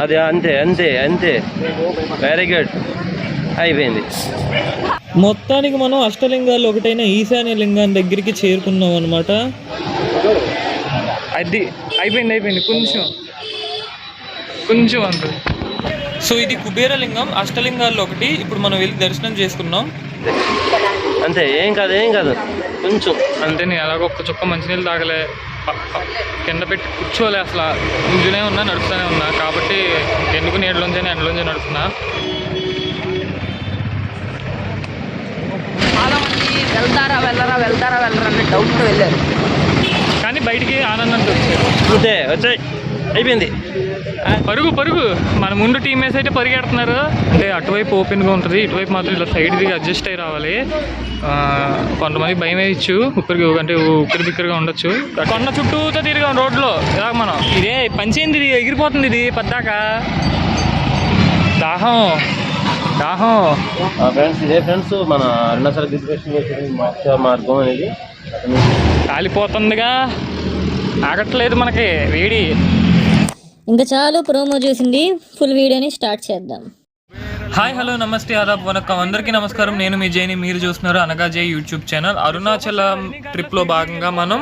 అది అంతే అంతే అంతే. వెరీ గుడ్ అయిపోయింది. మొత్తానికి మనం అష్టలింగాలు ఒకటైన ఈశాన్య లింగాన్ని దగ్గరికి చేరుకున్నాం అనమాట అది అయిపోయింది అయిపోయింది. కొంచెం కొంచెం అంత. సో ఇది కుబేర లింగం అష్టలింగాల్లో ఒకటి. ఇప్పుడు మనం వెళ్ళి దర్శనం చేసుకున్నాం అంతే ఏం కాదు ఏం కాదు. కొంచెం. అంతే నేను ఎలాగో ఒక్క చుక్క మంచినీళ్ళు తాగలే. కింద పెట్టి కూర్చోలే అసలు. నుంచునే ఉన్నా నడుస్తూనే ఉన్నా. కాబట్టి ఎందుకు నీడలోంచి ఎండలోంచి నడుస్తున్నా చాలా మంది వెళ్తారా వెళ్ళరా వెళ్తారా వెళ్ళరా అనే డౌట్తో వెళ్ళారు. కానీ బయటికి ఆనందంతో వచ్చారు. అంతే వచ్చాయి. అయిపోయింది. పరుగు పరుగు. మన ముందు టీమేట్స్ అయితే పరిగెడుతున్నారు. అంటే అటువైపు ఓపెన్గా ఉంటుంది. ఇటువైపు మాత్రం ఇలా సైడ్ది అడ్జస్ట్ అయ్యి రావాలి. కొంతమంది భయం వేయచ్చు. ఉప్పరికి అంటే ఉక్కిరి బిక్కిరిగా ఉండొచ్చు. కొండ చుట్టూతో తిరిగాం రోడ్లో. ఇలా మనం. ఇదే పంచేంది ఇది? ఎగిరిపోతుంది ఇది. పద్దాక. దాహం. దాహం. ఫ్రెండ్స్ ఇదే ఫ్రెండ్స్ మన అరుణాచల్ మార్గం అనేది. కాలిపోతుందిగా. ఆగట్లేదు మనకి. వేడి. ఇంకా చాలు ప్రోమో చూసింది. ఫుల్ వీడియోని స్టార్ట్ చేద్దాం. హాయ్ హలో నమస్తే ఆదాబ్ వనక్కం. అందరికీ నమస్కారం. నేను మీ జైని మీరు చూస్తున్నారు అనగా జై యూట్యూబ్ ఛానల్. అరుణాచలం ట్రిప్లో భాగంగా మనం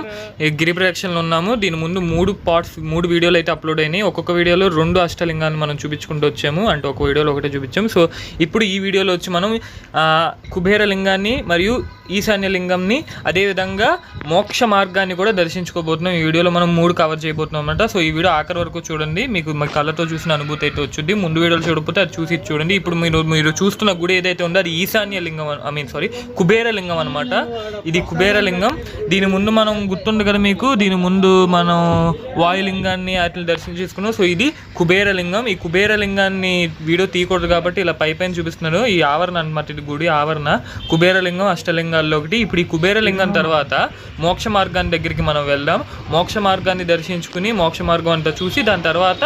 గిరి ప్రదక్షిణలో ఉన్నాము. దీని ముందు మూడు పార్ట్స్ మూడు వీడియోలు అయితే అప్లోడ్ అయినాయి. ఒక్కొక్క వీడియోలో రెండు అష్టలింగాన్ని మనం చూపించుకుంటూ వచ్చాము. అంటే ఒక వీడియోలో ఒకటే చూపించాము. సో ఇప్పుడు ఈ వీడియోలో వచ్చి మనం కుబేర లింగాన్ని మరియు ఈశాన్య లింగంని అదేవిధంగా మోక్ష మార్గాన్ని కూడా దర్శించుకోబోతున్నాం. ఈ వీడియోలో మనం మూడు కవర్ చేయబోతున్నాం అనమాట సో ఈ వీడియో ఆఖరి వరకు చూడండి. మీకు మా కళ్ళతో చూసిన అనుభూతి అయితే వచ్చింది ముందు వీడియోలు చూడకపోతే అది చూసి ఇది చూడండి. ఇప్పుడు మీరు మీరు చూస్తున్న గుడి ఏదైతే ఉందో అది Eshanya Lingam I mean sorry Kubera Lingam అనమాట ఇది కుబేర లింగం దీని ముందు మనం గుర్తుంది కదా మీకు. దీని ముందు మనం వాయులింగాన్ని వాటిని దర్శనం చేసుకున్నాం. సో ఇది కుబేర లింగం ఈ కుబేర లింగాన్ని వీడియో తీయకూడదు కాబట్టి ఇలా పై పైన ఈ ఆవరణ అనమాట ఇది గుడి ఆవరణ. కుబేర లింగం అష్టలింగాల్లో ఒకటి ఇప్పుడు ఈ కుబేర లింగం తర్వాత మోక్ష మార్గాన్ని దగ్గరికి మనం వెళ్దాం. మోక్ష మార్గాన్ని దర్శించుకుని మోక్ష మార్గం అంతా చూసి దాని తర్వాత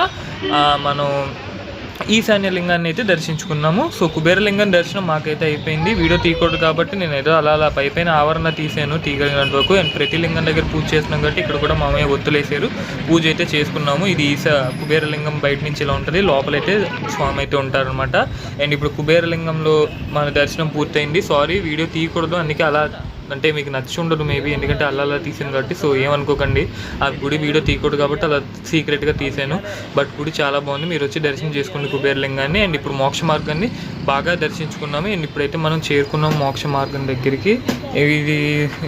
మనం ఈశాన్య లింగాన్ని అయితే దర్శించుకున్నాము. సో కుబేరలింగం దర్శనం మాకైతే అయిపోయింది. వీడియో తీయకూడదు కాబట్టి నేను ఏదో అలా అలా పైపైన ఆవరణ తీసాను తీగలిగినంత వరకు అండ్ ప్రతి లింగం దగ్గర పూజ చేసినాం కాబట్టి ఇక్కడ కూడా మామయ్య ఒత్తులేసారు. పూజ అయితే చేసుకున్నాము. ఇది ఈశా కుబేరలింగం బయట నుంచి ఇలా ఉంటుంది. లోపలైతే స్వామి అయితే ఉంటారనమాట అండ్ ఇప్పుడు కుబేరలింగంలో మన దర్శనం పూర్తయింది. సారీ వీడియో తీయకూడదు. అందుకే అలా అంటే మీకు నచ్చి ఉండదు మేబీ ఎందుకంటే అలా అలా తీసాను కాబట్టి సో ఏమనుకోకండి. ఆ గుడి వీడియో తీయకూడదు కాబట్టి అలా సీక్రెట్గా తీసాను బట్ గుడి చాలా బాగుంది. మీరు వచ్చి దర్శనం చేసుకోండి కుబేరలింగాన్ని అండ్ ఇప్పుడు మోక్ష మార్గాన్ని బాగా దర్శించుకున్నాము. అండ్ ఇప్పుడైతే మనం చేరుకున్నాం మోక్ష మార్గం దగ్గరికి. ఇది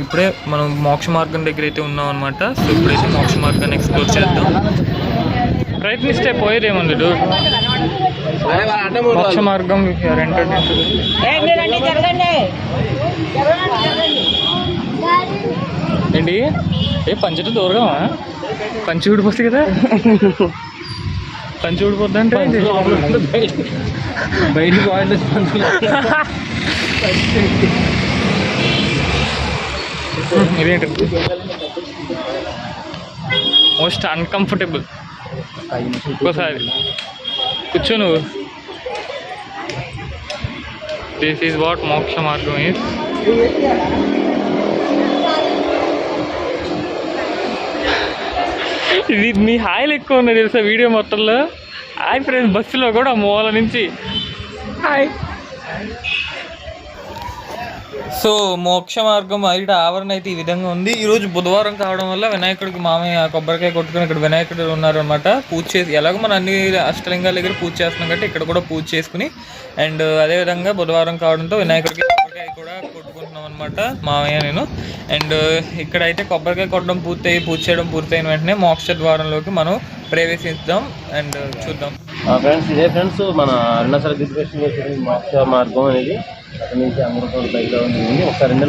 ఇప్పుడే మనం మోక్ష మార్గం దగ్గర అయితే ఉన్నాం అనమాట సో ఇప్పుడైతే మోక్ష మార్గాన్ని ఎక్స్ప్లోర్ చేద్దాం. ప్రయత్నిస్తే పోయేదేముండదు మోక్ష మార్గం రెంటెడ్ ఏంటి? ఏ పంచట దూరగా పంచి ఊడిపోతుంది కదా. పంచి ఊడిపోద్ది అంటే బయటికి ఇదేంటి? Most uncomfortable. ఇంకోసారి. కూర్చో నువ్వు. దిస్ ఈజ్ వాట్ మోక్ష మార్గం ఈజ్ ఇది మీ హాయిలు ఎక్కువ ఉన్నాయి తెలుసా వీడియో మొత్తంలో? హాయ్ ఫ్రెండ్స్ బస్సులో కూడా మూల నుంచి. హాయ్ సో మోక్ష మార్గం బయట ఆవరణ అయితే ఈ విధంగా ఉంది. ఈ రోజు బుధవారం కావడం వల్ల వినాయకుడికి మామయ్య కొబ్బరికాయ కొట్టుకుని ఇక్కడ వినాయకుడు ఉన్నారనమాట పూజ చేసి ఎలాగో మన అన్ని అష్టలింగాల దగ్గర పూజ చేస్తున్నాం కాబట్టి ఇక్కడ కూడా పూజ చేసుకుని అండ్ అదే విధంగా బుధవారం కావడంతో వినాయకుడికి కొబ్బరికాయ కూడా కొట్టుకుంటున్నాం అనమాట మామయ్య నేను. అండ్ ఇక్కడ అయితే కొబ్బరికాయ కొట్టడం పూర్తయి పూజ చేయడం పూర్తయిన వెంటనే మోక్ష ద్వారంలోకి మనం ప్రవేశిద్దాం అండ్ చూద్దాం. ఫ్రెండ్స్ ఇదే ఫ్రెండ్స్ మన అరుణాచల్ మోక్ష మార్గం అనేది అక్కడి నుంచి అమృతపూర్ బయట ఉంది. ఒకసారి రెండు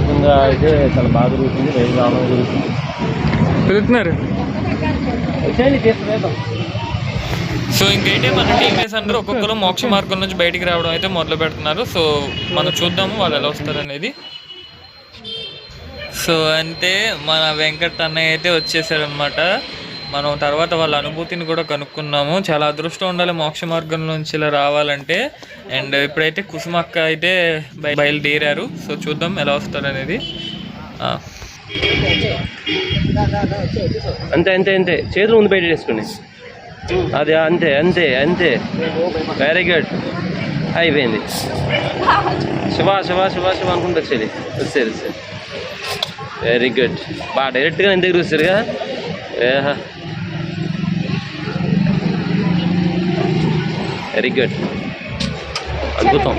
నిజంగా అయితే చాలా బాగా జరుగుతుంది. రైలు రావడం జరుగుతుంది. వెళ్తున్నారు? సో ఇంకైతే మన టీమేట్స్ అందరూ ఒక్కొక్కరు మోక్ష మార్గం నుంచి బయటికి రావడం అయితే మొదలు పెడుతున్నారు. సో మనం చూద్దాము వాళ్ళు ఎలా వస్తారు అనేది. సో అంటే మన వెంకట్ అన్నయ్య అయితే వచ్చేసారనమాట మనం తర్వాత వాళ్ళ అనుభూతిని కూడా కనుక్కున్నాము. చాలా అదృష్టం ఉండాలి మోక్ష మార్గం నుంచి ఇలా రావాలంటే. అండ్ ఇప్పుడైతే కుసుమక్క అయితే బయ- బయలుదేరారు. సో చూద్దాం ఎలా వస్తారనేది అంతే అంతే అంతే. చేతులు ముందు బయట వేసుకుని అది అంతే అంతే అంతే. వెరీ గుడ్ అయిపోయింది. శివ శివ శివ శివ అనుకుంటూ వచ్చేది. వచ్చేది వచ్చేది. వెరీ గుడ్ బాగా డైరెక్ట్గా ఎంత దగ్గర వచ్చారుగా వెరీ గుడ్ అద్భుతం.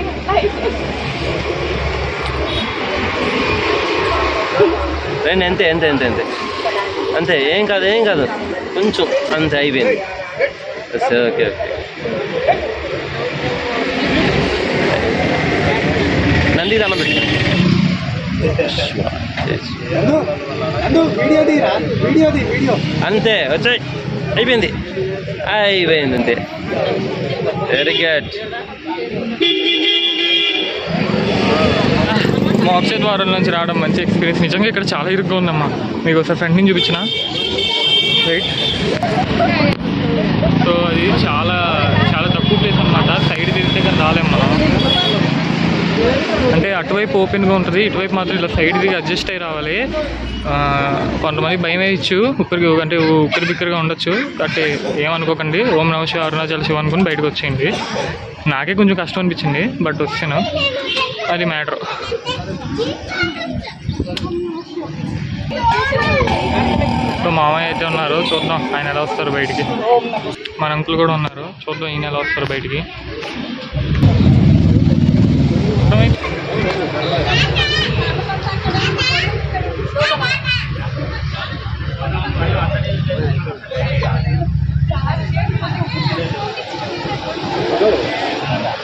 రండి అంతే అంతే అంతే అంతే. అంతే ఏం కాదు ఏం కాదు. కొంచెం అంతే అయిపోయింది. సరే ఓకే ఓకే నంది దండం పెట్టు. అంతే వచ్చాయి. అయిపోయింది. అయిపోయింది అంతే. వెరీ గుడ్ మోక్ష ద్వారం నుంచి రావడం మంచి ఎక్స్పీరియన్స్ నిజంగా ఇక్కడ చాలా ఇరుగ్గా ఉందమ్మా. మీకు ఒకసారి ఫ్రెండ్ నుంచి చూపించిన. రైట్ సో అది చాలా చాలా తక్కువ ప్లేస్ అనమాట సైడ్ తిరిగితే కానీ రాలేం మనం అంటే అటువైపు ఓపెన్గా ఉంటుంది. ఇటువైపు మాత్రం ఇలా సైడ్ దిగి అడ్జస్ట్ అయి రావాలి. కొంతమంది భయం వేయచ్చు. ఉక్కరికి అంటే ఉక్కరి బిక్కరిగా ఉండొచ్చు. బట్ ఏమనుకోకండి. ఓం నమ శివ అరుణాచల శివ అనుకుని బయటకు వచ్చేయండి. నాకే కొంచెం కష్టం అనిపించింది. బట్ వచ్చాను అది మ్యాటర్. సో మామయ్య అయితే ఉన్నారు. చూద్దాం ఆయన ఎలా వస్తారు బయటికి. మన అంకులు కూడా ఉన్నారు. చూద్దాం ఈయన ఎలా వస్తారు బయటికి.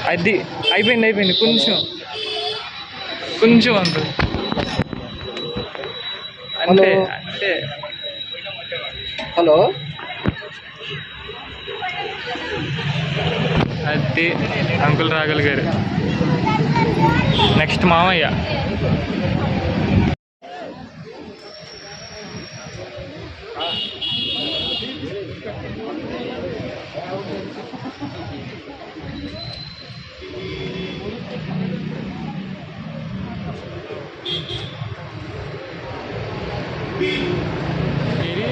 అది అయిపోయింది అయిపోయింది. కొంచెం కొంచెం అంత. అంతే అంతే హలో. అది అంకుల్ రాగలిగారు. నెక్స్ట్ మామయ్య ఏరి?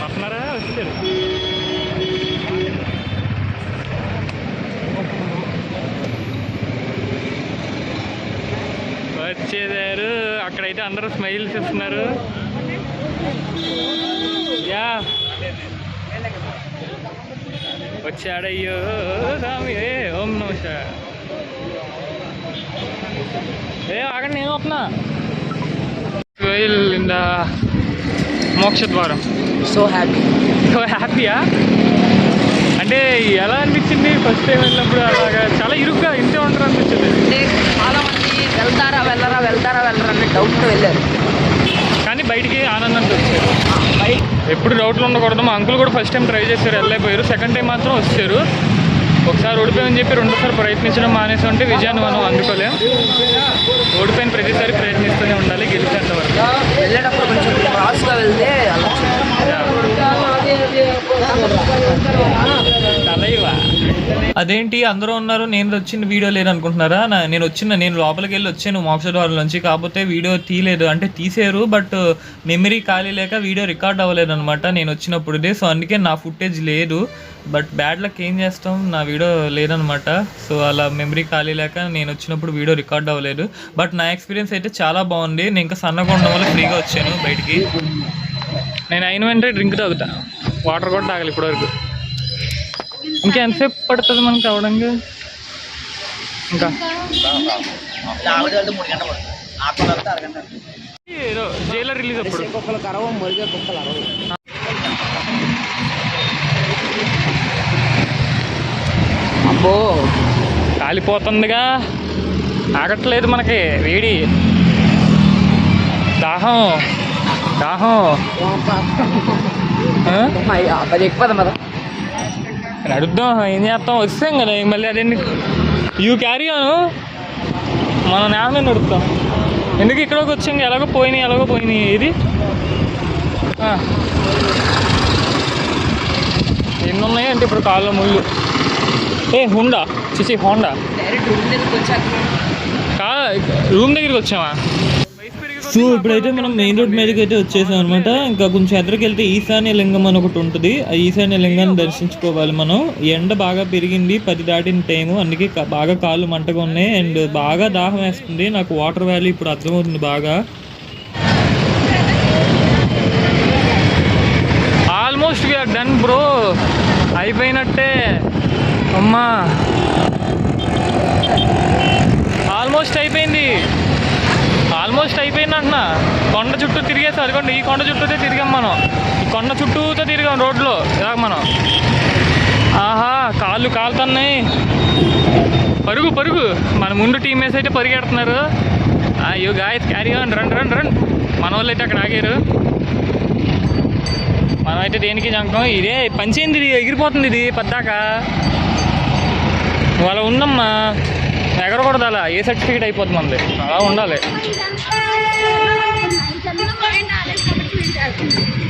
వస్తున్నారా వచ్చారు వచ్చేదారు అక్కడైతే అందరూ స్మైల్స్ ఇస్తున్నారు యా. వచ్చాడయ్యో స్వామి. ఏ ఓం నమశ ఏ ఆగండి నేను వస్తున్నా. ఇన్ ద మోక్ష ద్వారం సో హ్యాపీ సో హ్యాపీయా అంటే ఎలా అనిపించింది ఫస్ట్ టైం వెళ్ళినప్పుడు అలాగా? చాలా ఇరుగ్గా ఇంతే ఉంటారు అనిపించింది. అంటే చాలా మంది వెళ్తారా వెళ్ళరా వెళ్తారా వెళ్ళరా అనే డౌట్తో వెళ్ళారు. కానీ బయటికి ఆనందంతో వచ్చారు ఎప్పుడు డౌట్లు ఉండకూడదు. మా అంకుల్ కూడా ఫస్ట్ టైం ట్రై చేశారు వెళ్ళైపోయారు సెకండ్ టైం మాత్రం వచ్చారు. ఒకసారి ఓడిపోయామని చెప్పి రెండోసారి ప్రయత్నించడం మానేసి ఉంటే విజయాన్ని మనం అందుకోలేం. ఓడిపోయిన ప్రతిసారి ప్రయత్నిస్తూనే ఉండాలి గెలిచేంత వరకు. వెళ్ళేటప్పుడు కొంచెం క్రాస్గా వెళ్తే తలైవా అదేంటి? అందరూ ఉన్నారు. నేను వచ్చిన వీడియో లేదు అనుకుంటున్నారా నేను వచ్చిన నేను లోపలికి వెళ్ళి వచ్చాను మోక్ష ద్వారం నుంచి. కాకపోతే వీడియో తీయలేదు. అంటే తీసారు బట్ మెమరీ ఖాళీ లేక వీడియో రికార్డ్ అవ్వలేదు అనమాట నేను వచ్చినప్పుడుదే. సో అందుకే నా ఫుటేజ్ లేదు. బట్ బ్యాడ్ లక్ ఏం చేస్తాం? నా వీడియో లేదనమాట సో అలా మెమరీ ఖాళీ లేక నేను వచ్చినప్పుడు వీడియో రికార్డ్ అవ్వలేదు. బట్ నా ఎక్స్పీరియన్స్ అయితే చాలా బాగుంది. నేను ఇంకా సన్నగా ఉండడం వల్ల ఫ్రీగా వచ్చాను బయటికి. నేను అయిన వెంటనే డ్రింక్ తాగుతా. వాటర్ కూడా తాగాలి ఇప్పటివరకు. ఇంకా ఎంతసేపు పడుతుంది మనకి అవడానికి ఇంకా? జైలర్ రిలీజ్ అప్పుడు. అబ్బో కాలిపోతుందిగా. ఆగట్లేదు మనకి వేడి. దాహం. దాహం నడుద్దాం ఏం చేస్తాం వస్తాం కదా మళ్ళీ అదే యూ క్యారీ ఆను మనం నేల మీద నడుపుతాం ఎందుకు ఇక్కడికి వచ్చాం ఎలాగో పోయినాయి ఎలాగో పోయినాయి ఇది. ఎన్ని ఉన్నాయి అంటే ఇప్పుడు కాళ్ళలో ముళ్ళు ఏ హుండా చిచి హోండా కా రూమ్ దగ్గరికి వచ్చామా సో ఇప్పుడైతే మనం మెయిన్ రోడ్ మీదకి అయితే వచ్చేసాం అనమాట ఇంకా కొంచెం ఎదురుకి వెళ్తే ఈశాన్య లింగం అని ఒకటి ఉంటుంది. ఆ ఈశాన్య లింగాన్ని దర్శించుకోవాలి మనం. ఎండ బాగా పెరిగింది పది దాటిన టైము అందుకే బాగా కాళ్ళు మంటగా ఉన్నాయి. అండ్ బాగా దాహం వేస్తుంది. నాకు వాటర్ వ్యాలీ ఇప్పుడు అర్థమవుతుంది బాగా. ఆల్మోస్ట్ వీఆర్ డన్ బ్రో అయిపోయినట్టే. అమ్మా. ఆల్మోస్ట్ అయిపోయింది. ఆల్మోస్ట్ అయిపోయింది అంటున్నా కొండ చుట్టూ తిరిగేసి అదిగోండి ఈ కొండ చుట్టూతే తిరిగాం మనం. ఈ కొండ చుట్టూతో తిరిగాం రోడ్లో. ఇలాగ మనం. ఆహా కాళ్ళు కాలుతున్నాయి. పరుగు పరుగు. మన ముందు టీం వేసి అయితే పరిగెడుతున్నారు. అయ్యో గాయస్ క్యారీ ఆన్ రండి రండి రండి మన వాళ్ళు అయితే అక్కడ ఆగారు. మనం అయితే దేనికి జంకం ఇదే పంచేంది ఇది ఎగిరిపోతుంది ఇది పద్దాక. అలా ఉందమ్మా. ఎగరకూడదు అలా. ఏ సర్టిఫికేట్ అయిపోతుంది మనది? అలా ఉండాలి.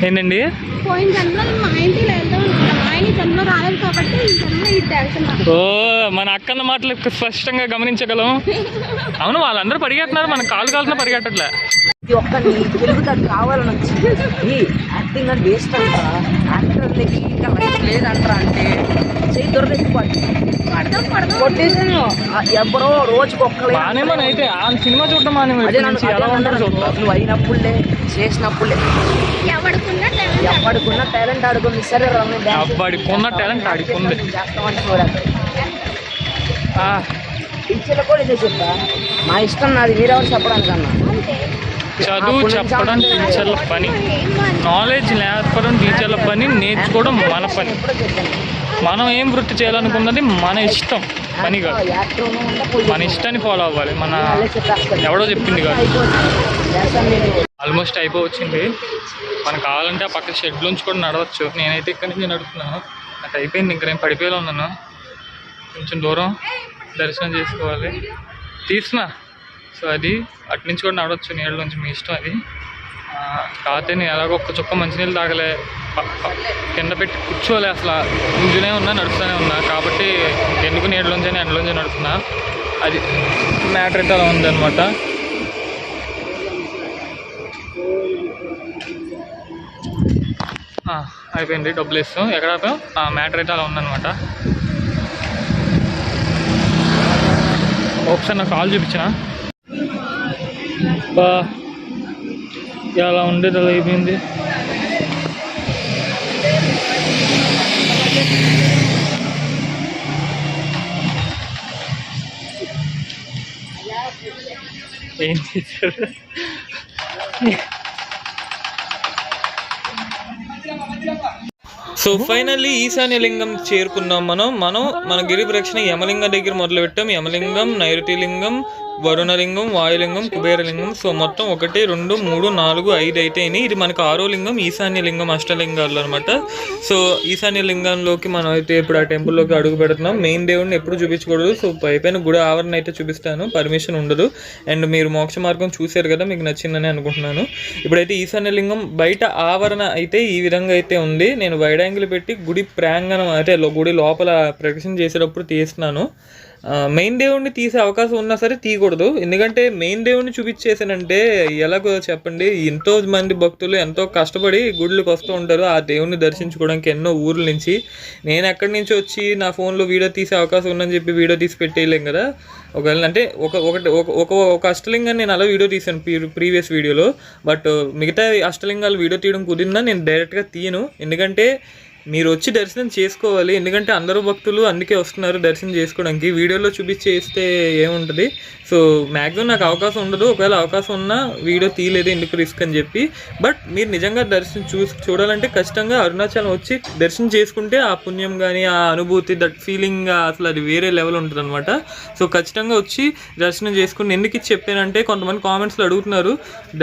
ఏంటండి? పోయిన జన్మలో మా ఆయన ఈ జన్మలో రాలేదు కాబట్టి ఈ జన్మలో ఓ మన అక్కన్న మాటలు స్పష్టంగా గమనించగలం. అవును వాళ్ళందరూ పరిగెడుతున్నారు మన కాలు కాలుతున్నా పరిగెట్టట్లే ప్రతి ఒక్కరిని కావాలని వచ్చింది. ఈ యాక్టింగ్ అంటే వేస్ట్ అంట. యాక్టర్లకి ఇంకా లైఫ్ లేదంటారా అంటే. చేయి కొట్టేసాను ఎవరో రోజుకి అయితే ఆ సినిమా చూడటం మానే అదే నన్ను నుంచి ఎలా ఉంటారో చూద్దాం నువ్వు అయినప్పుడులే చేసినప్పుడులే. ఎవడుకున్న ఎవడికున్న టాలెంట్ ఆడుకుంది సరే రమ్మి అబ్బాడికి ఉన్న talent ఆడికి ఉంది. చేస్తామంటే చూడాలి. ఆ, టీచర్లు కూడా ఇదే చెప్పా. మా ఇష్టం నాది మీరెవరు చెప్పడానికి అన్నా చదువు చెప్పడం టీచర్ల పని. నాలెడ్జ్ నేర్పడం టీచర్ల పని నేర్చుకోవడం మన పని. మనం ఏం వృత్తి చేయాలనుకున్నది మన ఇష్టం పని కాదు. మన ఇష్టాన్ని ఫాలో అవ్వాలి. మన ఎవడో చెప్పింది కాదు. ఆల్మోస్ట్ అయిపోవచ్చింది. మనకు కావాలంటే ఆ పక్క నుంచి కూడా నడవచ్చు. నేనైతే ఇక్కడి నుంచి నడుపుతున్నాను. నాకు అయిపోయింది ఇంకా నేను పడిపోయేలా ఉన్నాను. కొంచెం దూరం దర్శనం చేసుకోవాలి. తీస్తున్నా. సో అది అటు నుంచి కూడా నడవచ్చు. నీళ్ళలోంచి మీ ఇష్టం అది. కాకపోతే నేను ఎలాగో ఒక్క చుక్క మంచినీళ్ళు తాగలే. కింద పెట్టి కూర్చోలే అసలు. ఇంజునే ఉన్నా నడుస్తూనే ఉన్నా. కాబట్టి ఎందుకు నీడలోంచి అని ఎండలోంచి నడుస్తున్నా? అది మ్యాటర్ అయితే అలా ఉందన్నమాట. అయిపోయింది డబ్బులు ఇస్తాం ఎక్కడ ఆ మ్యాటర్ అయితే అలా ఉందన్నమాట. ఒకసారి నాకు కాల్ చూపించిన? బా ఎలా ఉండేది అలా అయిపోయింది. ఏం చేశారు? సో ఫైనల్లీ ఈశాన్య లింగం చేరుకున్నాం మనం. మనం మన గిరి ప్రక్షణ యమలింగం దగ్గర మొదలుపెట్టాం. యమలింగం నైరుతి లింగం వరుణలింగం వాయులింగం కుబేరలింగం. సో మొత్తం ఒకటి రెండు మూడు నాలుగు ఐదు అయితే ఇది మనకు ఆరో లింగం ఈశాన్య లింగం అష్టలింగాలు అనమాట సో ఈశాన్య లింగంలోకి మనం అయితే ఇప్పుడు ఆ టెంపుల్లోకి అడుగు పెడుతున్నాం. మెయిన్ దేవుడిని ఎప్పుడు చూపించకూడదు. సో పైపైన గుడి ఆవరణ అయితే చూపిస్తాను. పర్మిషన్ ఉండదు. అండ్ మీరు మోక్ష మార్గం చూశారు కదా మీకు నచ్చిందని అనుకుంటున్నాను. ఇప్పుడైతే ఈశాన్య లింగం బయట ఆవరణ అయితే ఈ విధంగా అయితే ఉంది. నేను వైడ్ యాంగిల్ పెట్టి గుడి ప్రాంగణం అయితే గుడి లోపల ప్రదక్షిణ చేసేటప్పుడు తీస్తున్నాను. మెయిన్ దేవుడిని తీసే అవకాశం ఉన్నా సరే తీయకూడదు. ఎందుకంటే మెయిన్ దేవుడిని చూపించేసానంటే ఎలాగో చెప్పండి ఎంతో మంది భక్తులు ఎంతో కష్టపడి గుళ్ళకి వస్తూ ఉంటారు. ఆ దేవుడిని దర్శించుకోవడానికి ఎన్నో ఊర్ల నుంచి. నేను ఎక్కడి నుంచి వచ్చి నా ఫోన్లో వీడియో తీసే అవకాశం ఉందని చెప్పి వీడియో తీసి పెట్టేయలేం కదా. ఒకవేళ అంటే ఒక ఒకటి ఒక ఒక ఒక అష్టలింగాన్ని నేను అలా వీడియో తీసాను ప్రీవియస్ వీడియోలో. బట్ మిగతా అష్టలింగాలు వీడియో తీయడం కుదిరిందా నేను డైరెక్ట్గా తీయను. ఎందుకంటే మీరు వచ్చి దర్శనం చేసుకోవాలి. ఎందుకంటే అందరూ భక్తులు అందుకే వస్తున్నారు దర్శనం చేసుకోవడానికి. వీడియోలో చూపించేస్తే ఏముంటుంది? సో మ్యాక్సిమం నాకు అవకాశం ఉండదు. ఒకవేళ అవకాశం ఉన్నా వీడియో తీయలేదు ఎందుకు రిస్క్ అని చెప్పి. బట్ మీరు నిజంగా దర్శనం చూ చూడాలంటే ఖచ్చితంగా అరుణాచలం వచ్చి దర్శనం చేసుకుంటే ఆ పుణ్యం కానీ ఆ అనుభూతి దట్ ఫీలింగ్ అసలు అది వేరే లెవెల్ ఉంటుంది అనమాట సో ఖచ్చితంగా వచ్చి దర్శనం చేసుకుని ఎందుకు చెప్పానంటే కొంతమంది కామెంట్స్లో అడుగుతున్నారు.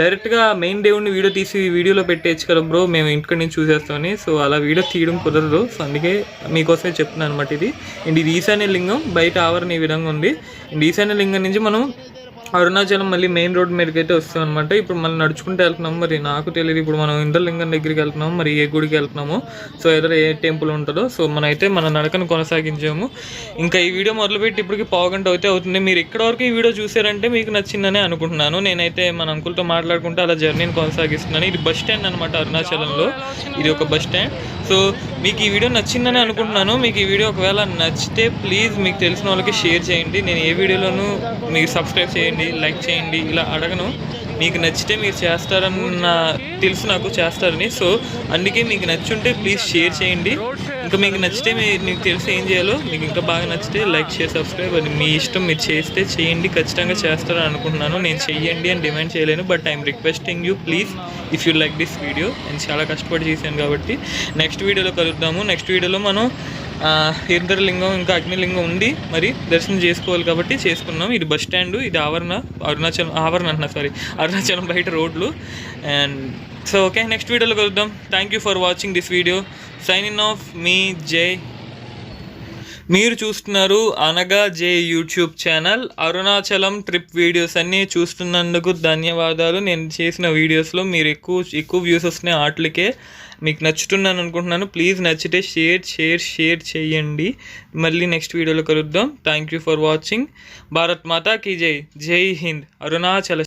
డైరెక్ట్గా మెయిన్ దేవుడిని వీడియో తీసి వీడియోలో పెట్టేయచ్చు కదా బ్రో మేము ఇంటికి నుంచి చూసేస్తామని. సో అలా వీడియో తీయడం కుదరదు. సో అందుకే మీకోసమే చెప్తున్నాను అనమాట ఇది. అండ్ ఇది ఈశాన్య లింగం బయట ఆవరణ ఈ విధంగా ఉంది. అండ్ ఈశాన్య లింగం నుంచి మనం అరుణాచలం మళ్ళీ మెయిన్ రోడ్ మీదకైతే వస్తాం అనమాట ఇప్పుడు మళ్ళీ నడుచుకుంటూ వెళ్తున్నాం మరి నాకు తెలియదు ఇప్పుడు మనం ఇంద్రలింగం దగ్గరికి వెళ్తున్నాం మరి ఏ గుడికి వెళ్తున్నాము. సో ఎదురు ఏ టెంపుల్ ఉంటుందో. సో మనం అయితే మన నడకను కొనసాగించాము. ఇంకా ఈ వీడియో మొదలుపెట్టి ఇప్పటికి పావుగంట అయితే అవుతుంది. మీరు ఇక్కడ వరకు ఈ వీడియో చూసారంటే మీకు నచ్చిందని అనుకుంటున్నాను. నేనైతే మన అంకుల్తో మాట్లాడుకుంటూ అలా జర్నీని కొనసాగిస్తున్నాను. ఇది బస్ స్టాండ్ అనమాట అరుణాచలంలో. ఇది ఒక బస్ స్టాండ్. సో మీకు ఈ వీడియో నచ్చిందని అనుకుంటున్నాను. మీకు ఈ వీడియో ఒకవేళ నచ్చితే ప్లీజ్ మీకు తెలిసిన వాళ్ళకి షేర్ చేయండి. నేను ఏ వీడియోలోనూ మీరు సబ్స్క్రైబ్ చేయండి లైక్ చేయండి ఇలా అడగను. మీకు నచ్చితే మీరు చేస్తారన్న తెలుసు నాకు చేస్తారని. సో అందుకే మీకు నచ్చుంటే ప్లీజ్ షేర్ చేయండి. ఇంకా మీకు నచ్చితే మీకు తెలిసి ఏం చేయాలో మీకు ఇంకా బాగా నచ్చితే లైక్ షేర్ సబ్స్క్రైబ్ అది మీ ఇష్టం మీరు చేస్తే చేయండి. ఖచ్చితంగా చేస్తారని అనుకుంటున్నాను. నేను చెయ్యండి అని డిమాండ్ చేయలేను but I'm requesting you please if you like this video నేను చాలా కష్టపడి చేశాను కాబట్టి. నెక్స్ట్ వీడియోలో కలుద్దాము. నెక్స్ట్ వీడియోలో మనం ఆ, ఇంద్రలింగం ఇంకా అగ్నిలింగం ఉంది. మరి దర్శనం చేసుకోవాలి కాబట్టి చేసుకున్నాం. ఇది బస్ స్టాండ్ ఇది ఆవరణ అరుణాచలం ఆవరణ అంటున్నా సారీ అరుణాచలం బయట రోడ్లు. అండ్ సో ఓకే నెక్స్ట్ వీడియోలో కలుద్దాం. Thank you for watching this video signing off మీ జై మీరు చూస్తున్నారు అనగా Jay YouTube channel Arunachalam trip videos అన్నీ చూస్తున్నందుకు ధన్యవాదాలు. నేను చేసిన వీడియోస్లో మీరు ఎక్కువ ఎక్కువ వ్యూస్ వస్తున్నాయి. ఆటలకే మీకు నచ్చుతున్నాను అనుకుంటున్నాను. ప్లీజ్ నచ్చితే షేర్ షేర్ షేర్ చేయండి. మళ్ళీ నెక్స్ట్ వీడియోలో కలుద్దాం. Thank you for watching Bharat Mata key జై జై హింద్ అరుణాచల